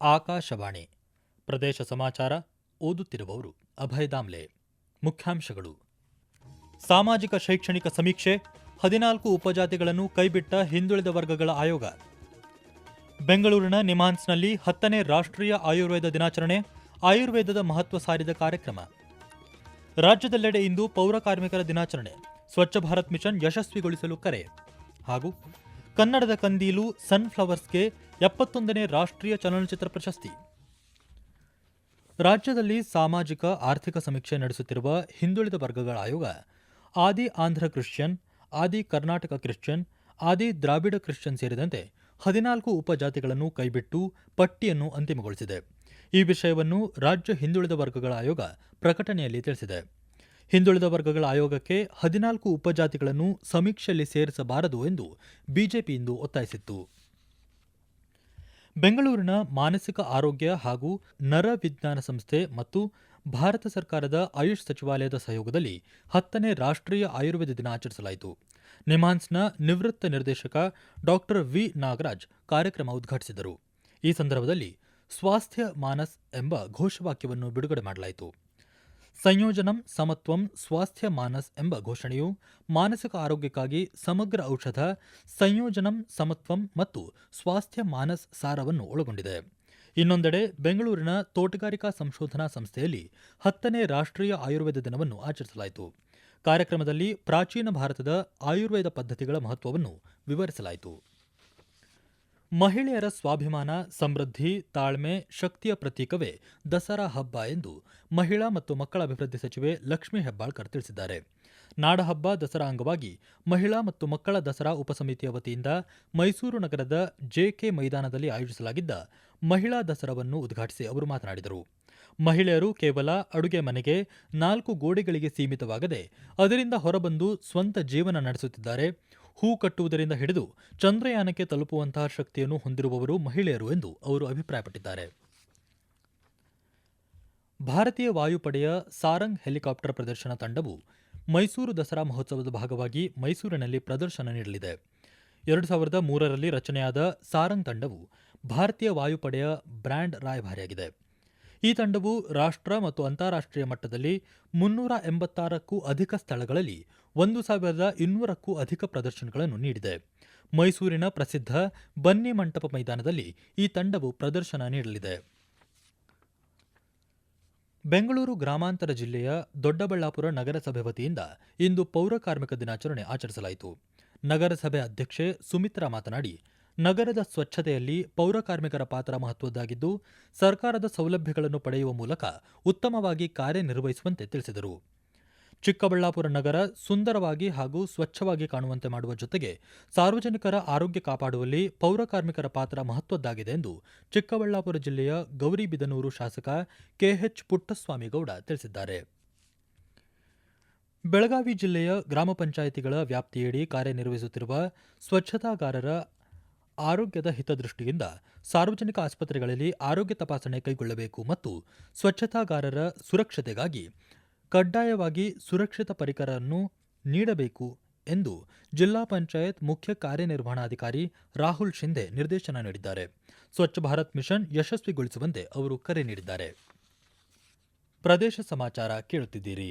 ಆಕಾಶವಾಣಿ. ಪ್ರದೇಶ ಸಮಾಚಾರ ಓದುತ್ತಿರುವವರು ಅಭಯದಾಮ್ಲೆ ಮುಖ್ಯಾಂಶಗಳು. ಸಾಮಾಜಿಕ ಶೈಕ್ಷಣಿಕ ಸಮೀಕ್ಷೆ, ಹದಿನಾಲ್ಕು ಉಪಜಾತಿಗಳನ್ನು ಕೈಬಿಟ್ಟ ಹಿಂದುಳಿದ ವರ್ಗಗಳ ಆಯೋಗ. ಬೆಂಗಳೂರಿನ ನಿಮಾನ್ಸ್ನಲ್ಲಿ ಹತ್ತನೇ ರಾಷ್ಟ್ರೀಯ ಆಯುರ್ವೇದ ದಿನಾಚರಣೆ, ಆಯುರ್ವೇದದ ಮಹತ್ವ ಸಾರಿದ ಕಾರ್ಯಕ್ರಮ. ರಾಜ್ಯದೆಲ್ಲೆಡೆ ಇಂದು ಪೌರ ಕಾರ್ಮಿಕರ ದಿನಾಚರಣೆ. ಸ್ವಚ್ಛ ಭಾರತ್ ಮಿಷನ್ ಯಶಸ್ವಿಗೊಳಿಸಲು ಕರೆ. ಹಾಗೂ ಕನ್ನಡದ ಕಂದೀಲು ಸನ್ಫ್ಲವರ್ಸ್ಗೆ ಎಪ್ಪತ್ತೊಂದನೇ ರಾಷ್ಟ್ರೀಯ ಚಲನಚಿತ್ರ ಪ್ರಶಸ್ತಿ. ರಾಜ್ಯದಲ್ಲಿ ಸಾಮಾಜಿಕ, ಆರ್ಥಿಕ ಸಮೀಕ್ಷೆ ನಡೆಸುತ್ತಿರುವ ಹಿಂದುಳಿದ ವರ್ಗಗಳ ಆಯೋಗ, ಆದಿ ಆಂಧ್ರ ಕ್ರಿಶ್ಚಿಯನ್, ಆದಿ ಕರ್ನಾಟಕ ಕ್ರಿಶ್ಚಿಯನ್, ಆದಿ ದ್ರಾವಿಡ ಕ್ರಿಶ್ಚಿಯನ್ ಸೇರಿದಂತೆ ಹದಿನಾಲ್ಕು ಉಪಜಾತಿಗಳನ್ನು ಕೈಬಿಟ್ಟು ಪಟ್ಟಿಯನ್ನು ಅಂತಿಮಗೊಳಿಸಿದೆ. ಈ ವಿಷಯವನ್ನು ರಾಜ್ಯ ಹಿಂದುಳಿದ ವರ್ಗಗಳ ಆಯೋಗ ಪ್ರಕಟಣೆಯಲ್ಲಿ ತಿಳಿಸಿದೆ. ಹಿಂದುಳಿದ ವರ್ಗಗಳ ಆಯೋಗಕ್ಕೆ ಹದಿನಾಲ್ಕು ಉಪಜಾತಿಗಳನ್ನು ಸಮೀಕ್ಷೆಯಲ್ಲಿ ಸೇರಿಸಬಾರದು ಎಂದು ಬಿಜೆಪಿ ಇಂದು ಒತ್ತಾಯಿಸಿತ್ತು. ಬೆಂಗಳೂರಿನ ಮಾನಸಿಕ ಆರೋಗ್ಯ ಹಾಗೂ ನರ ವಿಜ್ಞಾನ ಸಂಸ್ಥೆ ಮತ್ತು ಭಾರತ ಸರ್ಕಾರದ ಆಯುಷ್ ಸಚಿವಾಲಯದ ಸಹಯೋಗದಲ್ಲಿ ಹತ್ತನೇ ರಾಷ್ಟ್ರೀಯ ಆಯುರ್ವೇದ ದಿನ ಆಚರಿಸಲಾಯಿತು. ನಿಮಾನ್ಸ್ನ ನಿವೃತ್ತ ನಿರ್ದೇಶಕ ಡಾಕ್ಟರ್ ವಿ. ನಾಗರಾಜ್ ಕಾರ್ಯಕ್ರಮ ಉದ್ಘಾಟಿಸಿದರು. ಈ ಸಂದರ್ಭದಲ್ಲಿ ಸ್ವಾಸ್ಥ್ಯ ಮಾನಸ್ ಎಂಬ ಘೋಷವಾಕ್ಯವನ್ನು ಬಿಡುಗಡೆ ಮಾಡಲಾಯಿತು. ಸಂಯೋಜನಂ ಸಮತ್ವಂ ಸ್ವಾಸ್ಥ್ಯ ಮಾನಸ್ ಎಂಬ ಘೋಷಣೆಯು ಮಾನಸಿಕ ಆರೋಗ್ಯಕ್ಕಾಗಿ ಸಮಗ್ರ ಔಷಧ, ಸಂಯೋಜನಂ ಸಮತ್ವಂ ಮತ್ತು ಸ್ವಾಸ್ಥ್ಯ ಮಾನಸ್ ಸಾರವನ್ನು ಒಳಗೊಂಡಿದೆ. ಇನ್ನೊಂದೆಡೆ ಬೆಂಗಳೂರಿನ ತೋಟಗಾರಿಕಾ ಸಂಶೋಧನಾ ಸಂಸ್ಥೆಯಲ್ಲಿ ಹತ್ತನೇ ರಾಷ್ಟ್ರೀಯ ಆಯುರ್ವೇದ ದಿನವನ್ನು ಆಚರಿಸಲಾಯಿತು. ಕಾರ್ಯಕ್ರಮದಲ್ಲಿ ಪ್ರಾಚೀನ ಭಾರತದ ಆಯುರ್ವೇದ ಪದ್ಧತಿಗಳ ಮಹತ್ವವನ್ನು ವಿವರಿಸಲಾಯಿತು. ಮಹಿಳೆಯರ ಸ್ವಾಭಿಮಾನ, ಸಮೃದ್ಧಿ, ತಾಳ್ಮೆ, ಶಕ್ತಿಯ ಪ್ರತೀಕವೇ ದಸರಾ ಹಬ್ಬ ಎಂದು ಮಹಿಳಾ ಮತ್ತು ಮಕ್ಕಳ ಅಭಿವೃದ್ಧಿ ಸಚಿವೆ ಲಕ್ಷ್ಮೀ ಹೆಬ್ಬಾಳ್ಕರ್ ತಿಳಿಸಿದ್ದಾರೆ. ನಾಡಹಬ್ಬ ದಸರಾ ಅಂಗವಾಗಿ ಮಹಿಳಾ ಮತ್ತು ಮಕ್ಕಳ ದಸರಾ ಉಪಸಮಿತಿಯ ವತಿಯಿಂದ ಮೈಸೂರು ನಗರದ ಜೆಕೆ ಮೈದಾನದಲ್ಲಿ ಆಯೋಜಿಸಲಾಗಿದ್ದ ಮಹಿಳಾ ದಸರಾವನ್ನು ಉದ್ಘಾಟಿಸಿ ಅವರು ಮಾತನಾಡಿದರು. ಮಹಿಳೆಯರು ಕೇವಲ ಅಡುಗೆ ಮನೆಗೆ ನಾಲ್ಕು ಗೋಡೆಗಳಿಗೆ ಸೀಮಿತವಾಗದೆ ಅದರಿಂದ ಹೊರಬಂದು ಸ್ವಂತ ಜೀವನ ನಡೆಸುತ್ತಿದ್ದಾರೆ. ಹೂ ಕಟ್ಟುವುದರಿಂದ ಹಿಡಿದು ಚಂದ್ರಯಾನಕ್ಕೆ ತಲುಪುವಂತಹ ಶಕ್ತಿಯನ್ನು ಹೊಂದಿರುವವರು ಮಹಿಳೆಯರು ಎಂದು ಅವರು ಅಭಿಪ್ರಾಯಪಟ್ಟಿದ್ದಾರೆ. ಭಾರತೀಯ ವಾಯುಪಡೆಯ ಸಾರಂಗ್ ಹೆಲಿಕಾಪ್ಟರ್ ಪ್ರದರ್ಶನ ತಂಡವು ಮೈಸೂರು ದಸರಾ ಮಹೋತ್ಸವದ ಭಾಗವಾಗಿ ಮೈಸೂರಿನಲ್ಲಿ ಪ್ರದರ್ಶನ ನೀಡಲಿದೆ. ಎರಡು ಸಾವಿರದ ಮೂರರಲ್ಲಿ ರಚನೆಯಾದ ಸಾರಂಗ್ ತಂಡವು ಭಾರತೀಯ ವಾಯುಪಡೆಯ ಬ್ರ್ಯಾಂಡ್ ರಾಯಭಾರಿಯಾಗಿದೆ. ಈ ತಂಡವು ರಾಷ್ಟ್ರ ಮತ್ತು ಅಂತಾರಾಷ್ಟ್ರೀಯ ಮಟ್ಟದಲ್ಲಿ ಮುನ್ನೂರ ಎಂಬತ್ತಾರಕ್ಕೂ ಅಧಿಕ ಸ್ಥಳಗಳಲ್ಲಿ ಒಂದು ಸಾವಿರದ ಇನ್ನೂರಕ್ಕೂ ಅಧಿಕ ಪ್ರದರ್ಶನಗಳನ್ನು ನೀಡಿದೆ. ಮೈಸೂರಿನ ಪ್ರಸಿದ್ಧ ಬನ್ನಿ ಮಂಟಪ ಮೈದಾನದಲ್ಲಿ ಈ ತಂಡವು ಪ್ರದರ್ಶನ ನೀಡಲಿದೆ. ಬೆಂಗಳೂರು ಗ್ರಾಮಾಂತರ ಜಿಲ್ಲೆಯ ದೊಡ್ಡಬಳ್ಳಾಪುರ ನಗರಸಭೆ ವತಿಯಿಂದ ಇಂದು ಪೌರ ಕಾರ್ಮಿಕ ದಿನಾಚರಣೆ ಆಚರಿಸಲಾಯಿತು. ನಗರಸಭೆ ಅಧ್ಯಕ್ಷೆ ಸುಮಿತ್ರಾ ಮಾತನಾಡಿ ನಗರದ ಸ್ವಚ್ಛತೆಯಲ್ಲಿ ಪೌರಕಾರ್ಮಿಕರ ಪಾತ್ರ ಮಹತ್ವದ್ದಾಗಿದ್ದು, ಸರ್ಕಾರದ ಸೌಲಭ್ಯಗಳನ್ನು ಪಡೆಯುವ ಮೂಲಕ ಉತ್ತಮವಾಗಿ ಕಾರ್ಯನಿರ್ವಹಿಸುವಂತೆ ತಿಳಿಸಿದರು. ಚಿಕ್ಕಬಳ್ಳಾಪುರ ನಗರ ಸುಂದರವಾಗಿ ಹಾಗೂ ಸ್ವಚ್ಛವಾಗಿ ಕಾಣುವಂತೆ ಮಾಡುವ ಜೊತೆಗೆ ಸಾರ್ವಜನಿಕರ ಆರೋಗ್ಯ ಕಾಪಾಡುವಲ್ಲಿ ಪೌರಕಾರ್ಮಿಕರ ಪಾತ್ರ ಮಹತ್ವದ್ದಾಗಿದೆ ಎಂದು ಚಿಕ್ಕಬಳ್ಳಾಪುರ ಜಿಲ್ಲೆಯ ಗೌರಿಬಿದನೂರು ಶಾಸಕ ಕೆಎಚ್ ಪುಟ್ಟಸ್ವಾಮಿಗೌಡ ತಿಳಿಸಿದ್ದಾರೆ. ಬೆಳಗಾವಿ ಜಿಲ್ಲೆಯ ಗ್ರಾಮ ಪಂಚಾಯಿತಿಗಳ ವ್ಯಾಪ್ತಿಯಡಿ ಕಾರ್ಯನಿರ್ವಹಿಸುತ್ತಿರುವ ಸ್ವಚ್ಛತಾಗಾರರ ಆರೋಗ್ಯದ ಹಿತದೃಷ್ಟಿಯಿಂದ ಸಾರ್ವಜನಿಕ ಆಸ್ಪತ್ರೆಗಳಲ್ಲಿ ಆರೋಗ್ಯ ತಪಾಸಣೆ ಕೈಗೊಳ್ಳಬೇಕು ಮತ್ತು ಸ್ವಚ್ಛತಾಗಾರರ ಸುರಕ್ಷತೆಗಾಗಿ ಕಡ್ಡಾಯವಾಗಿ ಸುರಕ್ಷಿತ ಪರಿಕರನ್ನು ನೀಡಬೇಕು ಎಂದು ಜಿಲ್ಲಾ ಪಂಚಾಯತ್ ಮುಖ್ಯ ಕಾರ್ಯನಿರ್ವಹಣಾಧಿಕಾರಿ ರಾಹುಲ್ ಶಿಂದೆ ನಿರ್ದೇಶನ ನೀಡಿದ್ದಾರೆ. ಸ್ವಚ್ಛ ಭಾರತ್ ಮಿಷನ್ ಯಶಸ್ವಿಗೊಳಿಸುವಂತೆ ಅವರು ಕರೆ ನೀಡಿದ್ದಾರೆ. ಪ್ರದೇಶ ಸಮಾಚಾರ ಕೇಳುತ್ತಿದ್ದೀರಿ.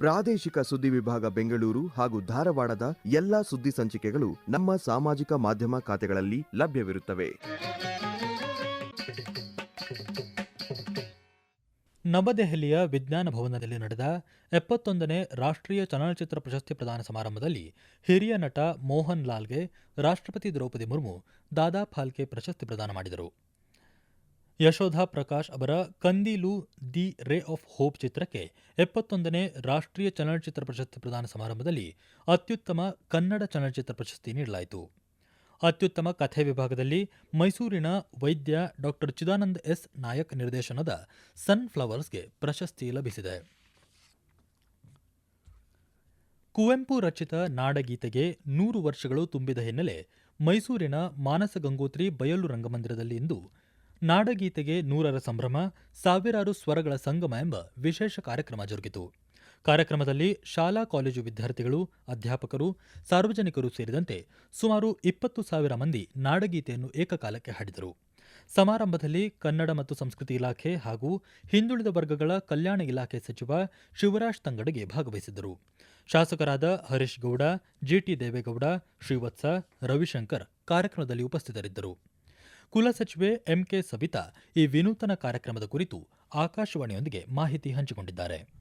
ಪ್ರಾದೇಶಿಕ ಸುದ್ದಿ ವಿಭಾಗ ಬೆಂಗಳೂರು ಹಾಗೂ ಧಾರವಾಡದ ಎಲ್ಲಾ ಸುದ್ದಿ ಸಂಚಿಕೆಗಳು ನಮ್ಮ ಸಾಮಾಜಿಕ ಮಾಧ್ಯಮ ಖಾತೆಗಳಲ್ಲಿ ಲಭ್ಯವಿರುತ್ತವೆ. ನವದೆಹಲಿಯ ವಿಜ್ಞಾನ ಭವನದಲ್ಲಿ ನಡೆದ ಎಪ್ಪತ್ತೊಂದನೇ ರಾಷ್ಟ್ರೀಯ ಚಲನಚಿತ್ರ ಪ್ರಶಸ್ತಿ ಪ್ರದಾನ ಸಮಾರಂಭದಲ್ಲಿ ಹಿರಿಯ ನಟ ಮೋಹನ್ ಲಾಲ್ಗೆ ರಾಷ್ಟ್ರಪತಿ ದ್ರೌಪದಿ ಮುರ್ಮು, ದಾದಾ ಫಾಲ್ಕೆ ಪ್ರಶಸ್ತಿ ಪ್ರದಾನ ಮಾಡಿದರು. ಯಶೋಧ ಪ್ರಕಾಶ್ ಅವರ Kandeelu the ray of hope ಚಿತ್ರಕ್ಕೆ ಎಪ್ಪತ್ತೊಂದನೇ ರಾಷ್ಟ್ರೀಯ ಚಲನಚಿತ್ರ ಪ್ರಶಸ್ತಿ ಪ್ರದಾನ ಸಮಾರಂಭದಲ್ಲಿ ಅತ್ಯುತ್ತಮ ಕನ್ನಡ ಚಲನಚಿತ್ರ ಪ್ರಶಸ್ತಿ ನೀಡಲಾಯಿತು. ಅತ್ಯುತ್ತಮ ಕಥೆ ವಿಭಾಗದಲ್ಲಿ ಮೈಸೂರಿನ ವೈದ್ಯ ಡಾಕ್ಟರ್ ಚಿದಾನಂದ ಎಸ್. ನಾಯಕ್ ನಿರ್ದೇಶನದ ಸನ್ಫ್ಲವರ್ಸ್ಗೆ ಪ್ರಶಸ್ತಿ ಲಭಿಸಿದೆ. ಕುವೆಂಪು ರಚಿತ ನಾಡಗೀತೆಗೆ ನೂರು ವರ್ಷಗಳು ತುಂಬಿದ ಹಿನ್ನೆಲೆ ಮೈಸೂರಿನ ಮಾನಸ ಗಂಗೋತ್ರಿ ಬಯಲು ರಂಗಮಂದಿರದಲ್ಲಿ ಇಂದು ನಾಡಗೀತೆಗೆ ನೂರರ ಸಂಭ್ರಮ, ಸಾವಿರಾರು ಸ್ವರಗಳ ಸಂಗಮ ಎಂಬ ವಿಶೇಷ ಕಾರ್ಯಕ್ರಮ ಜರುಗಿತು. ಕಾರ್ಯಕ್ರಮದಲ್ಲಿ ಶಾಲಾ ಕಾಲೇಜು ವಿದ್ಯಾರ್ಥಿಗಳು, ಅಧ್ಯಾಪಕರು, ಸಾರ್ವಜನಿಕರು ಸೇರಿದಂತೆ ಸುಮಾರು ಇಪ್ಪತ್ತು ಸಾವಿರ ಮಂದಿ ನಾಡಗೀತೆಯನ್ನು ಏಕಕಾಲಕ್ಕೆ ಹಾಡಿದರು. ಸಮಾರಂಭದಲ್ಲಿ ಕನ್ನಡ ಮತ್ತು ಸಂಸ್ಕೃತಿ ಇಲಾಖೆ ಹಾಗೂ ಹಿಂದುಳಿದ ವರ್ಗಗಳ ಕಲ್ಯಾಣ ಇಲಾಖೆ ಸಚಿವ ಶಿವರಾಜ್ ತಂಗಡಗೆ ಭಾಗವಹಿಸಿದ್ದರು. ಶಾಸಕರಾದ ಹರೀಶ್ ಗೌಡ ಜಿಟಿ ದೇವೇಗೌಡ, ಶ್ರೀವತ್ಸ, ರವಿಶಂಕರ್ ಕಾರ್ಯಕ್ರಮದಲ್ಲಿ ಉಪಸ್ಥಿತರಿದ್ದರು. ಕುಲಸಚಿವೆ ಎಂಕೆ ಸವಿತಾ ಈ ವಿನೂತನ ಕಾರ್ಯಕ್ರಮದ ಕುರಿತು ಆಕಾಶವಾಣಿಯೊಂದಿಗೆ ಮಾಹಿತಿ ಹಂಚಿಕೊಂಡಿದ್ದಾರೆ.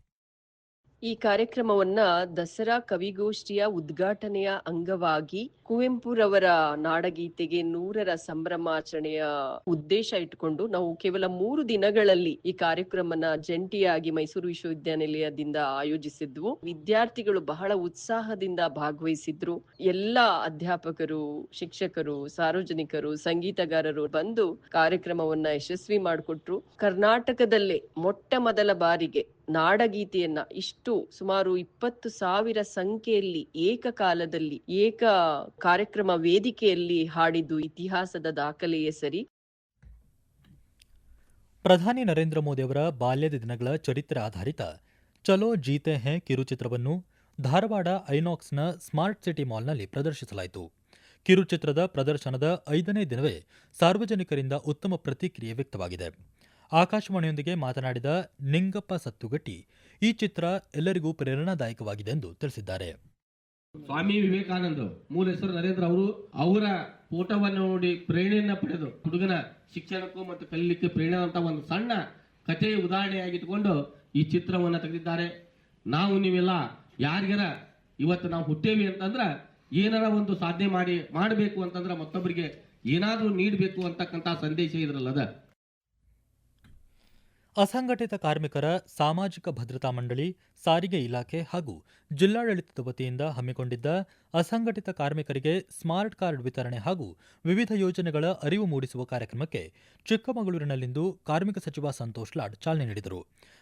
ಈ ಕಾರ್ಯಕ್ರಮವನ್ನ ದಸರಾ ಕವಿಗೋಷ್ಠಿಯ ಉದ್ಘಾಟನೆಯ ಅಂಗವಾಗಿ ಕುವೆಂಪುರವರ ನಾಡಗೀತೆಗೆ ನೂರರ ಸಂಭ್ರಮಾಚರಣೆಯ ಉದ್ದೇಶ ಇಟ್ಟುಕೊಂಡು ನಾವು ಕೇವಲ ಮೂರು ದಿನಗಳಲ್ಲಿ ಈ ಕಾರ್ಯಕ್ರಮನ ಜಂಟಿಯಾಗಿ ಮೈಸೂರು ವಿಶ್ವವಿದ್ಯಾನಿಲಯದಿಂದ ಆಯೋಜಿಸಿದ್ವು. ವಿದ್ಯಾರ್ಥಿಗಳು ಬಹಳ ಉತ್ಸಾಹದಿಂದ ಭಾಗವಹಿಸಿದ್ರು. ಎಲ್ಲ ಅಧ್ಯಾಪಕರು, ಶಿಕ್ಷಕರು, ಸಾರ್ವಜನಿಕರು, ಸಂಗೀತಗಾರರು ಬಂದು ಕಾರ್ಯಕ್ರಮವನ್ನ ಯಶಸ್ವಿ ಮಾಡಿಕೊಟ್ರು. ಕರ್ನಾಟಕದಲ್ಲೇ ಮೊಟ್ಟ ಮೊದಲ ಬಾರಿಗೆ ನಾಡಗೀತೆಯನ್ನ ಇಷ್ಟು ಸುಮಾರು ಇಪ್ಪತ್ತು ಸಾವಿರ ಸಂಖ್ಯೆಯಲ್ಲಿ ಏಕಕಾಲದಲ್ಲಿ, ಏಕ ಕಾರ್ಯಕ್ರಮ ವೇದಿಕೆಯಲ್ಲಿ ಹಾಡಿದ್ದು ಇತಿಹಾಸದ ದಾಖಲೆಯೇ ಸರಿ. ಪ್ರಧಾನಿ ನರೇಂದ್ರ ಮೋದಿ ಅವರ ಬಾಲ್ಯದ ದಿನಗಳ ಚರಿತ್ರೆ ಆಧಾರಿತ ಚಲೋ ಜೀತೆ ಹೇ ಕಿರುಚಿತ್ರವನ್ನು ಧಾರವಾಡ ಐನಾಕ್ಸ್ನ ಸ್ಮಾರ್ಟ್ ಸಿಟಿ ಮಾಲ್ನಲ್ಲಿ ಪ್ರದರ್ಶಿಸಲಾಯಿತು. ಕಿರುಚಿತ್ರದ ಪ್ರದರ್ಶನದ ಐದನೇ ದಿನವೇ ಸಾರ್ವಜನಿಕರಿಂದ ಉತ್ತಮ ಪ್ರತಿಕ್ರಿಯೆ ವ್ಯಕ್ತವಾಗಿದೆ. ಆಕಾಶವಾಣಿಯೊಂದಿಗೆ ಮಾತನಾಡಿದ ನಿಂಗಪ್ಪ ಸತ್ತುಗಟ್ಟಿ ಈ ಚಿತ್ರ ಎಲ್ಲರಿಗೂ ಪ್ರೇರಣಾದಾಯಕವಾಗಿದೆ ಎಂದು ತಿಳಿಸಿದ್ದಾರೆ. ಸ್ವಾಮಿ ವಿವೇಕಾನಂದ ಮೂಲ ಹೆಸರು ನರೇಂದ್ರ ಅವರು, ಅವರ ಫೋಟೋವನ್ನು ನೋಡಿ ಪ್ರೇರಣೆಯನ್ನ ಪಡೆದು ಹುಡುಗನ ಶಿಕ್ಷಣಕ್ಕೂ ಮತ್ತು ಕಲೀಲಿಕ್ಕೆ ಪ್ರೇರಣೆ ಅಂತ ಒಂದು ಸಣ್ಣ ಕಥೆಯ ಉದಾಹರಣೆಯಾಗಿಟ್ಟುಕೊಂಡು ಈ ಚಿತ್ರವನ್ನ ತೆಗೆದಿದ್ದಾರೆ. ನಾವು ನೀವೆಲ್ಲ ಯಾರಿಗಾರ ಇವತ್ತು ನಾವು ಹುಟ್ಟೇವಿ ಅಂತಂದ್ರ ಏನಾರ ಒಂದು ಸಾಧನೆ ಮಾಡಿ ಮಾಡಬೇಕು ಅಂತಂದ್ರ ಮತ್ತೊಬ್ಬರಿಗೆ ಏನಾದರೂ ನೀಡಬೇಕು ಅಂತಕ್ಕಂಥ ಸಂದೇಶ ಇದ್ರಲ್ಲದ. ಅಸಂಘಟಿತ ಕಾರ್ಮಿಕರ ಸಾಮಾಜಿಕ ಭದ್ರತಾ ಮಂಡಳಿ, ಸಾರಿಗೆ ಇಲಾಖೆ ಹಾಗೂ ಜಿಲ್ಲಾಡಳಿತದ ವತಿಯಿಂದ ಹಮ್ಮಿಕೊಂಡಿದ್ದ ಅಸಂಘಟಿತ ಕಾರ್ಮಿಕರಿಗೆ ಸ್ಮಾರ್ಟ್ ಕಾರ್ಡ್ ವಿತರಣೆ ಹಾಗೂ ವಿವಿಧ ಯೋಜನೆಗಳ ಅರಿವು ಮೂಡಿಸುವ ಕಾರ್ಯಕ್ರಮಕ್ಕೆ ಚಿಕ್ಕಮಗಳೂರಿನಲ್ಲಿಂದು ಕಾರ್ಮಿಕ ಸಚಿವ ಸಂತೋಷ್ ಲಾಡ್ ಚಾಲನೆ ನೀಡಿದರು.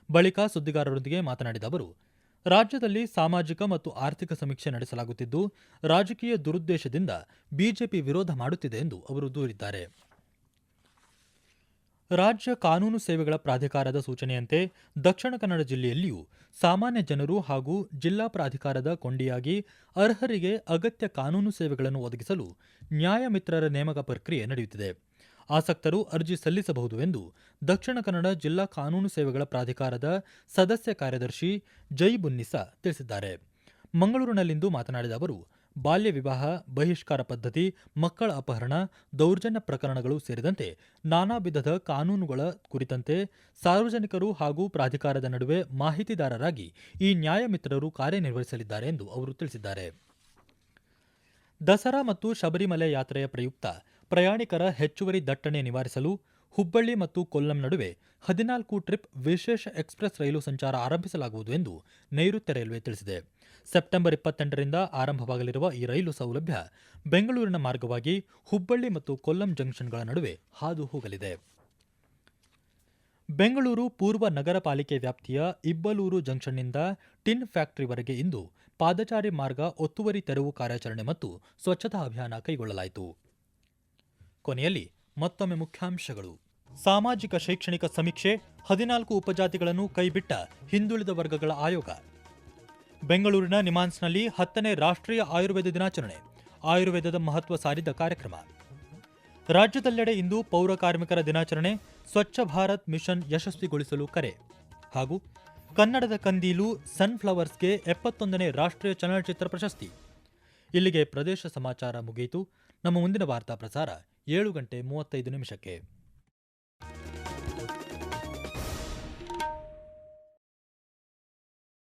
ಬಳಿಕ ಸುದ್ದಿಗಾರರೊಂದಿಗೆ ಮಾತನಾಡಿದ ಅವರು, ರಾಜ್ಯದಲ್ಲಿ ಸಾಮಾಜಿಕ ಮತ್ತು ಆರ್ಥಿಕ ಸಮೀಕ್ಷೆ ನಡೆಸಲಾಗುತ್ತಿದ್ದು, ರಾಜಕೀಯ ದುರುದ್ದೇಶದಿಂದ ಬಿಜೆಪಿ ವಿರೋಧ ಮಾಡುತ್ತಿದೆ ಎಂದು ಅವರು ದೂರಿದ್ದಾರೆ. ರಾಜ್ಯ ಕಾನೂನು ಸೇವೆಗಳ ಪ್ರಾಧಿಕಾರದ ಸೂಚನೆಯಂತೆ ದಕ್ಷಿಣ ಕನ್ನಡ ಜಿಲ್ಲೆಯಲ್ಲಿಯೂ ಸಾಮಾನ್ಯ ಜನರು ಹಾಗೂ ಜಿಲ್ಲಾ ಪ್ರಾಧಿಕಾರದ ಕೊಂಡಿಯಾಗಿ ಅರ್ಹರಿಗೆ ಅಗತ್ಯ ಕಾನೂನು ಸೇವೆಗಳನ್ನು ಒದಗಿಸಲು ನ್ಯಾಯಮಿತ್ರರ ನೇಮಕ ಪ್ರಕ್ರಿಯೆ ನಡೆಯುತ್ತಿದೆ. ಆಸಕ್ತರು ಅರ್ಜಿ ಸಲ್ಲಿಸಬಹುದು ಎಂದು ದಕ್ಷಿಣ ಕನ್ನಡ ಜಿಲ್ಲಾ ಕಾನೂನು ಸೇವೆಗಳ ಪ್ರಾಧಿಕಾರದ ಸದಸ್ಯ ಕಾರ್ಯದರ್ಶಿ ಜೈ ಬುನ್ನಿಸಾ ತಿಳಿಸಿದ್ದಾರೆ. ಮಂಗಳೂರಿನಲ್ಲಿಂದು ಮಾತನಾಡಿದ ಅವರು ಬಾಲ್ಯ ವಿವಾಹ, ಬಹಿಷ್ಕಾರ ಪದ್ಧತಿ, ಮಕ್ಕಳ ಅಪಹರಣ, ದೌರ್ಜನ್ಯ ಪ್ರಕರಣಗಳು ಸೇರಿದಂತೆ ನಾನಾ ವಿಧದ ಕಾನೂನುಗಳ ಕುರಿತಂತೆ ಸಾರ್ವಜನಿಕರು ಹಾಗೂ ಪ್ರಾಧಿಕಾರದ ನಡುವೆ ಮಾಹಿತಿದಾರರಾಗಿ ಈ ನ್ಯಾಯಮಿತ್ರರು ಕಾರ್ಯನಿರ್ವಹಿಸಲಿದ್ದಾರೆ ಎಂದು ಅವರು ತಿಳಿಸಿದ್ದಾರೆ. ದಸರಾ ಮತ್ತು ಶಬರಿಮಲೆ ಯಾತ್ರೆಯ ಪ್ರಯುಕ್ತ ಪ್ರಯಾಣಿಕರ ಹೆಚ್ಚುವರಿ ದಟ್ಟಣೆ ನಿವಾರಿಸಲು ಹುಬ್ಬಳ್ಳಿ ಮತ್ತು ಕೊಲ್ಲಂ ನಡುವೆ ಹದಿನಾಲ್ಕು ಟ್ರಿಪ್ ವಿಶೇಷ ಎಕ್ಸ್ಪ್ರೆಸ್ ರೈಲು ಸಂಚಾರ ಆರಂಭಿಸಲಾಗುವುದು ಎಂದು ನೈಋತ್ಯ ರೈಲ್ವೆ ತಿಳಿಸಿದೆ. ಸೆಪ್ಟೆಂಬರ್ ಇಪ್ಪತ್ತೆಂಟರಿಂದ ಆರಂಭವಾಗಲಿರುವ ಈ ರೈಲು ಸೌಲಭ್ಯ ಬೆಂಗಳೂರಿನ ಮಾರ್ಗವಾಗಿ ಹುಬ್ಬಳ್ಳಿ ಮತ್ತು ಕೊಲ್ಲಂ ಜಂಕ್ಷನ್ಗಳ ನಡುವೆ ಹಾದು ಹೋಗಲಿದೆ. ಬೆಂಗಳೂರು ಪೂರ್ವ ನಗರ ಪಾಲಿಕೆ ವ್ಯಾಪ್ತಿಯ ಇಬ್ಬಲೂರು ಜಂಕ್ಷನ್ನಿಂದ ಟಿನ್ ಫ್ಯಾಕ್ಟರಿವರೆಗೆ ಇಂದು ಪಾದಚಾರಿ ಮಾರ್ಗ ಒತ್ತುವರಿ ತೆರವು ಕಾರ್ಯಾಚರಣೆ ಮತ್ತು ಸ್ವಚ್ಛತಾ ಅಭಿಯಾನ ಕೈಗೊಳ್ಳಲಾಯಿತು. ಕೊನೆಯಲ್ಲಿ ಮತ್ತೊಮ್ಮೆ ಮುಖ್ಯಾಂಶಗಳು. ಸಾಮಾಜಿಕ ಶೈಕ್ಷಣಿಕ ಸಮೀಕ್ಷೆ, ಹದಿನಾಲ್ಕು ಉಪಜಾತಿಗಳನ್ನು ಕೈಬಿಟ್ಟ ಹಿಂದುಳಿದ ವರ್ಗಗಳ ಆಯೋಗ ಬೆಂಗಳೂರಿನ ನಿಮಾನ್ಸ್ನಲ್ಲಿ ಹತ್ತನೇ ರಾಷ್ಟ್ರೀಯ ಆಯುರ್ವೇದ ದಿನಾಚರಣೆ, ಆಯುರ್ವೇದದ ಮಹತ್ವ ಸಾರಿದ ಕಾರ್ಯಕ್ರಮ. ರಾಜ್ಯದೆಲ್ಲೆಡೆ ಇಂದು ಪೌರ ಕಾರ್ಮಿಕರ ದಿನಾಚರಣೆ, ಸ್ವಚ್ಛ ಭಾರತ್ ಮಿಷನ್ ಯಶಸ್ವಿಗೊಳಿಸಲು ಕರೆ. ಹಾಗೂ ಕನ್ನಡದ ಕಂದೀಲು ಸನ್ಫ್ಲವರ್ಸ್ಗೆ ಎಪ್ಪತ್ತೊಂದನೇ ರಾಷ್ಟ್ರೀಯ ಚಲನಚಿತ್ರ ಪ್ರಶಸ್ತಿ. ಇಲ್ಲಿಗೆ ಪ್ರದೇಶ ಸಮಾಚಾರ ಮುಗಿಯಿತು ನಮ್ಮ ಮುಂದಿನ ವಾರ್ತಾ ಪ್ರಸಾರ ಏಳು ಗಂಟೆ ಮೂವತ್ತೈದು ನಿಮಿಷಕ್ಕೆ.